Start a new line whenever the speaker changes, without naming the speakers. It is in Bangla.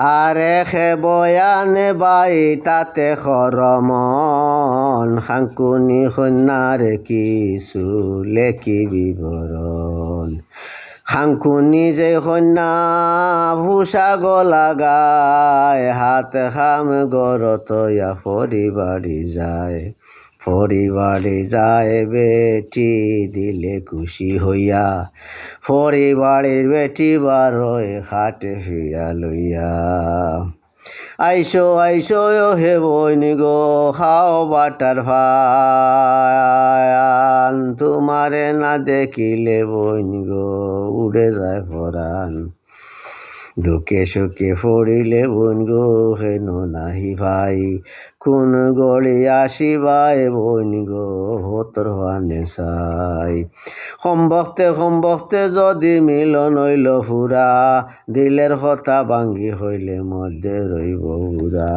আরে খে বয়ানে বাই, তাতে খরমন খাঙ্কুনি কন্যার কিছু লেখি বিবরণ। খাঙ্কুনি যে কন্যা ভূষা গলা গায়, হাত খাম গরত ইয়া পরিবাড়ি যায়। পরিবারে যায় বেটি, দিলে খুশি হইয়া পরিবারের বেটি বারোয় হাটে ফিরা লইয়া। আইসো আইসো, হে বইনি গো হাও বাটার ভান তোমারে না দেখিলে বইনি গো, উড়ে যায় পরাণ দুঃখে সুখে ফড়িলে বোন গো হেন নাহি ভাই। কোন গড়ি আসিবাই বোন গো হতর হানে চাই। সম্ভক্তে সম্ভক্তে যদি মিলন হইল ফুরা, দিলের কথা ভাঙ্গি হইলে মধ্যে রইব উড়া